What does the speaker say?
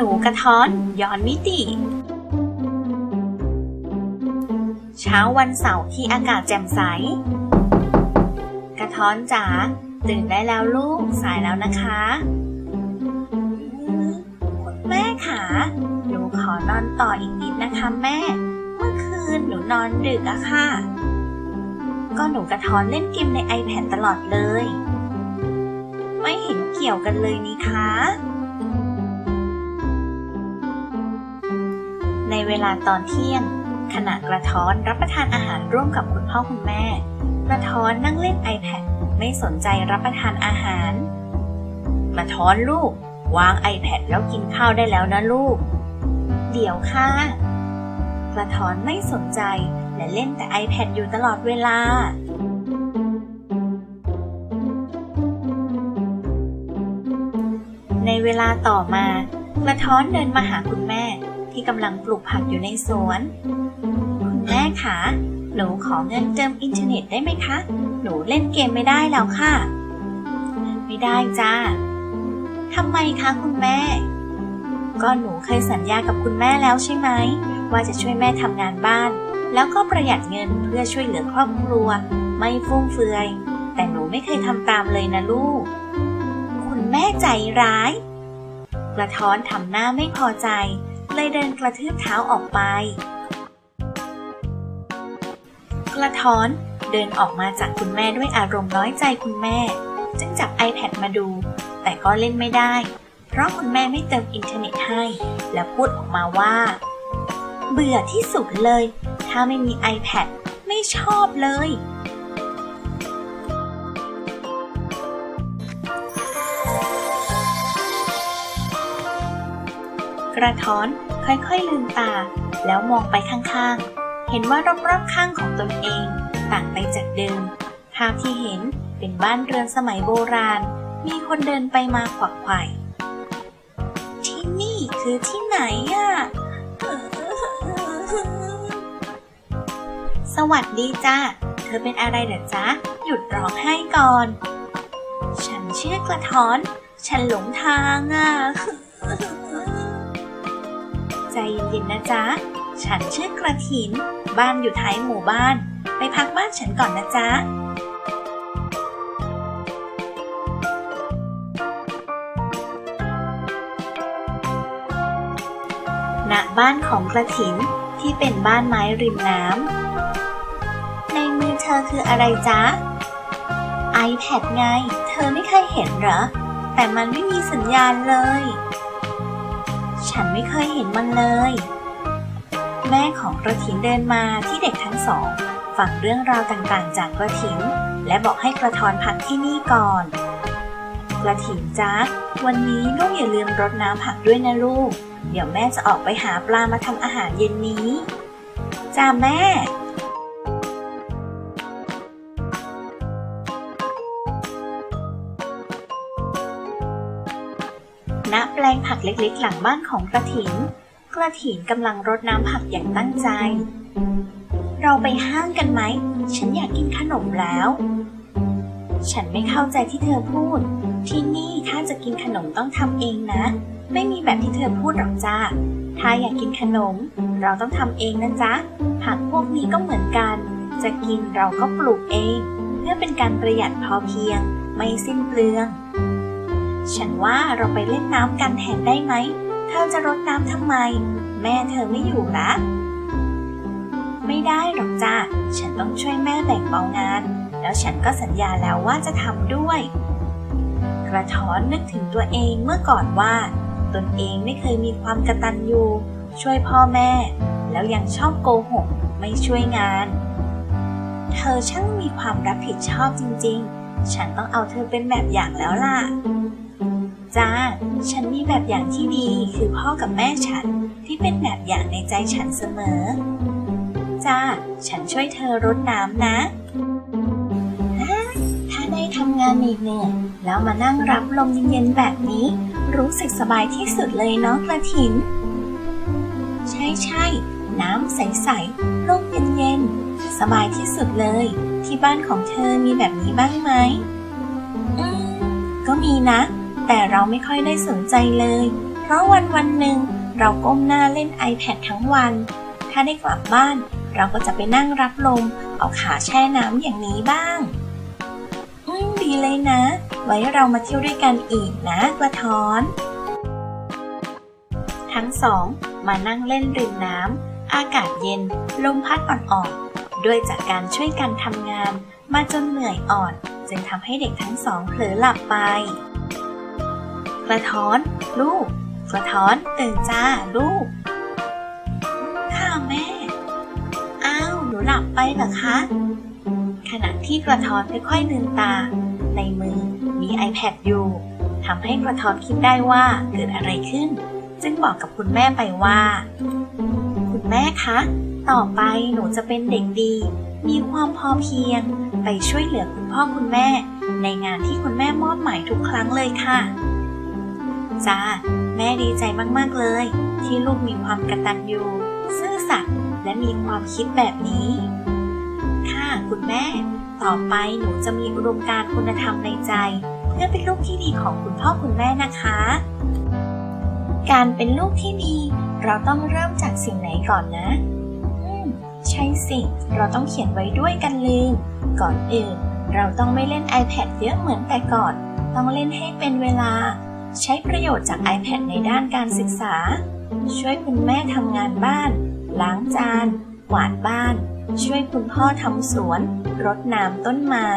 หนูกระท้อนย้อนมิติ เช้าวันเสาร์ที่อากาศแจ่มใส กระท้อนจ๋าตื่นได้แล้วลูกสายแล้วนะคะคุณแม่ขาหนูขอนอนต่ออีกนิดนะคะแม่ เมื่อคืนหนูนอนดึกอะค่ะ ก็หนูกระท้อนเล่นเกมใน iPad ตลอดเลย ไม่เห็นเกี่ยวกันเลยนี่คะ ในเวลาตอนเที่ยง ขณะกระท้อนรับประทานอาหารร่วมกับคุณพ่อคุณแม่ กระท้อนนั่งเล่น iPad ไม่สนใจรับประทานอาหารกระท้อนลูก วาง iPad แล้วกินข้าวได้แล้วนะลูก เดี๋ยวค่ะ กระท้อนไม่สนใจและเล่นแต่ iPad อยู่ตลอดเวลาในเวลาต่อมา กระท้อนเดินมาหาคุณแม่ ที่กำลังปลูกผักอยู่ในสวน คุณแม่คะหนูขอเงินเติมอินเทอร์เน็ตได้ไหมคะ หนูเล่นเกมไม่ได้แล้วค่ะ ไม่ได้จ้าทำไมคะคุณแม่ ก็หนูเคยสัญญากับคุณแม่แล้วใช่ไหม ว่าจะช่วยแม่ทำงานบ้าน แล้วก็ประหยัดเงินเพื่อช่วยเหลือครอบครัว ไม่ฟุ่มเฟือย แต่หนูไม่เคยทำตามเลยนะลูก คุณแม่ใจร้าย กระท้อนทำหน้าไม่พอใจ เลยเดินกระทืบเท้าออกไป กระท้อนเดินออกมาจากคุณแม่ด้วยอารมณ์น้อยใจคุณแม่ จึงจับ iPad มาดู แต่ก็เล่นไม่ได้ เพราะคุณแม่ไม่เติมอินเทอร์เน็ตให้ และพูดออกมาว่า เบื่อที่สุดเลย ถ้าไม่มี iPad ไม่ชอบเลย กระท้อนค่อยๆลืมตา แล้วมองไปข้างๆ เห็นว่ารอบๆข้างของตนเอง ต่างไปจากเดิม ภาพที่เห็นเป็นบ้านเรือนสมัยโบราณ มีคนเดินไปมาขวักไขว่ที่นี่คือที่ไหนอะสวัสดีจ้าเธอเป็นอะไรเหรอจ๊ะ หยุดร้องไห้ก่อน ฉันชื่อกระท้อน ฉันหลงทางอะ ใจเย็นๆนะจ๊ะ ฉันชื่อกระถิน บ้านอยู่ท้ายหมู่บ้าน ไปพักบ้านฉันก่อนนะจ๊ะณบ้านของกระถินที่เป็นบ้านไม้ริมน้ำ ในมือเธอคืออะไรจ๊ะ iPad ไง เธอไม่เคยเห็นเหรอ แต่มันไม่มีสัญญาณเลย ฉันไม่เคยเห็นมันเลย แม่ของกระถินเดินมาที่เด็กทั้งสอง ฟังเรื่องราวต่างๆ จากกระถิน และบอกให้กระทอนพักที่นี่ก่อน กระถินจ๊ะวันนี้ลูกอย่าลืมรดน้ำผักด้วยนะลูก เดี๋ยวแม่จะออกไปหาปลามาทำอาหารเย็นนี้จ้าแม่ งผักเล็กๆ หลังบ้านของกระถิน กระถินกำลังรดน้ำผักอย่างตั้งใจ เราไปห้างกันไหม ฉันอยากกินขนมแล้ว ฉันไม่เข้าใจที่เธอพูด ที่นี่ถ้าจะกินขนมต้องทำเองนะ ไม่มีแบบที่เธอพูดหรอกจ้า ถ้าอยากกินขนม เราต้องทำเองนะจ๊ะ ผักพวกนี้ก็เหมือนกัน จะกินเราก็ปลูกเอง เพื่อเป็นการประหยัดพอเพียง ไม่สิ้นเปลือง ฉันว่าเราไปเล่นน้ำกันแทนได้ไหม เธอจะรดน้ำทำไม แม่เธอไม่อยู่ละไม่ได้หรอกจ้าฉันต้องช่วยแม่แบ่งเบางาน แล้วฉันก็สัญญาแล้วว่าจะทำด้วย กระท้อนนึกถึงตัวเองเมื่อก่อนว่า ตนเองไม่เคยมีความกระตันยูช่วยพ่อแม่ แล้วยังชอบโกหกไม่ช่วยงาน เธอช่างมีความรับผิดชอบจริงๆ ฉันต้องเอาเธอเป็นแบบอย่างแล้วล่ะ จ้า ฉันมีแบบอย่างที่ดีคือพ่อกับแม่ฉันที่เป็นแบบอย่างในใจฉันเสมอ จ้า ฉันช่วยเธอรดน้ำนะฮ่าถ้าได้ทำงานเหนื่อยแล้วมานั่งรับลมเย็นๆแบบนี้ รู้สึกสบายที่สุดเลยเนาะกระถิน ใช่ใช่ๆน้ำใสๆลมเย็นๆ สบายที่สุดเลย ที่บ้านของเธอมีแบบนี้บ้างไหม อืม ก็มีนะ แต่เราไม่ค่อยได้สนใจเลย เพราะวันวันหนึ่งเราก้มหน้าเล่น iPad ทั้งวัน ถ้าได้กลับบ้าน เราก็จะไปนั่งรับลม เอาขาแช่น้ำอย่างนี้บ้าง อืมดีเลยนะ ไว้เรามาเที่ยวด้วยกันอีกนะกระท้อน ทั้งสอง มานั่งเล่นริมน้ำ อากาศเย็น ลมพัดอ่อนๆ ด้วยจากการช่วยกันทำงาน มาจนเหนื่อยอ่อน จึงทำให้เด็กทั้งสองเผลอหลับไป กระท้อน ลูก กระท้อนตื่นจ้าลูก ค่ะ แม่ อ้าว หนูหลับไปเหรอคะ ขณะที่กระท้อนค่อยๆลืมตา ในมือมี iPad อยู่ทำให้กระท้อนคิดได้ว่าเกิดอะไรขึ้น จึงบอกกับคุณแม่ไปว่า คุณแม่คะ ต่อไปหนูจะเป็นเด็กดี มีความพอเพียง ไปช่วยเหลือคุณพ่อคุณแม่ ในงานที่คุณแม่มอบหมายทุกครั้งเลยค่ะ จ้า แม่ดีใจมากๆเลย ที่ลูกมีความกระตัญญูซื่อสัตย์และมีความคิดแบบนี้ ค่ะ คุณแม่ ต่อไปหนูจะมีอุดมการคุณธรรมในใจ เพื่อเป็นลูกที่ดีของคุณพ่อคุณแม่นะคะ การเป็นลูกที่ดี เราต้องเริ่มจากสิ่งไหนก่อนนะใช่สิ เราต้องเขียนไว้ด้วยกันลืม ก่อนอื่น เราต้องไม่เล่น iPad เยอะเหมือนแต่ก่อน ต้องเล่นให้เป็นเวลา ใช้ประโยชน์จาก iPad ในด้านการศึกษา ช่วยคุณแม่ทำงานบ้าน ล้างจาน กวาดบ้าน ช่วยคุณพ่อทำสวน รดน้ำต้นไม้